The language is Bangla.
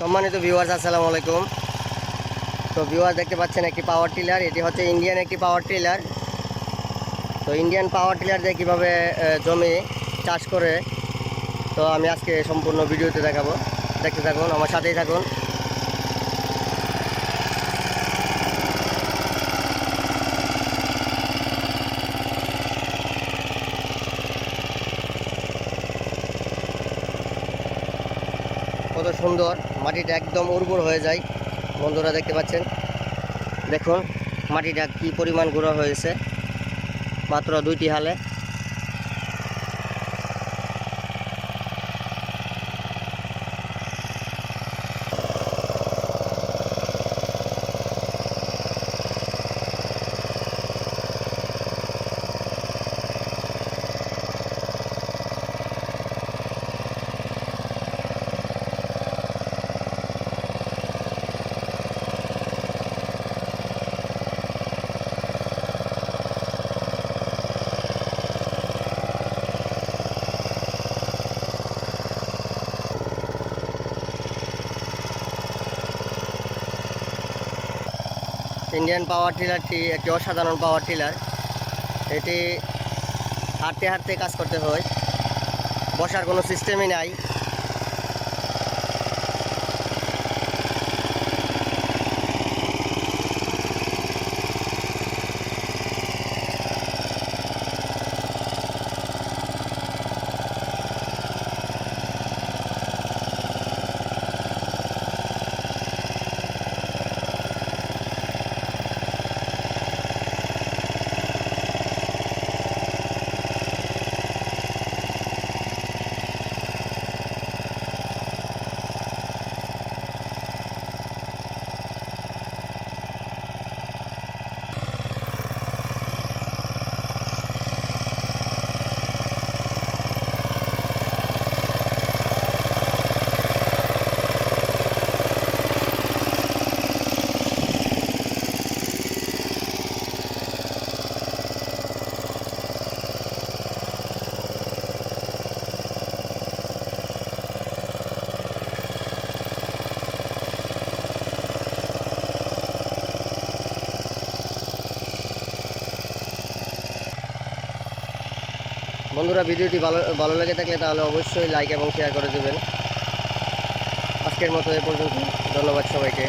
সম্মানিত ভিউয়ার্স আসসালামু আলাইকুম। তো ভিউয়ার্স দেখতে পাচ্ছেন একটি পাওয়ার টিলার এটি হচ্ছে ইন্ডিয়ান একটি পাওয়ার টিলার তো ইন্ডিয়ান পাওয়ার টিলার দিয়ে কীভাবে জমি চাষ করে, তো আমি আজকে সম্পূর্ণ ভিডিওতে দেখাবো। দেখতে থাকুন, আমার সাথেই থাকুন। কত সুন্দর, মাটিটা একদম উর্বর হয়ে যায়। বন্ধুরা দেখতে পাচ্ছেন। দেখুন, মাটিটা কি পরিমাণ গুঁড়ো হয়েছে। মাত্র দুইটি হালে। ইন্ডিয়ান পাওয়ার টিলারটি একটি অসাধারণ পাওয়ার টিলার এটি হাঁটতে হাঁটতে কাজ করতে হয়। বসার কোনো সিস্টেমই নাই। বন্ধুরা, ভিডিওটি ভালো ভালো লেগে থাকলে তাহলে অবশ্যই লাইক এবং শেয়ার করে দেবেন। আজকের মতো এ পর্যন্ত। ধন্যবাদ সবাইকে।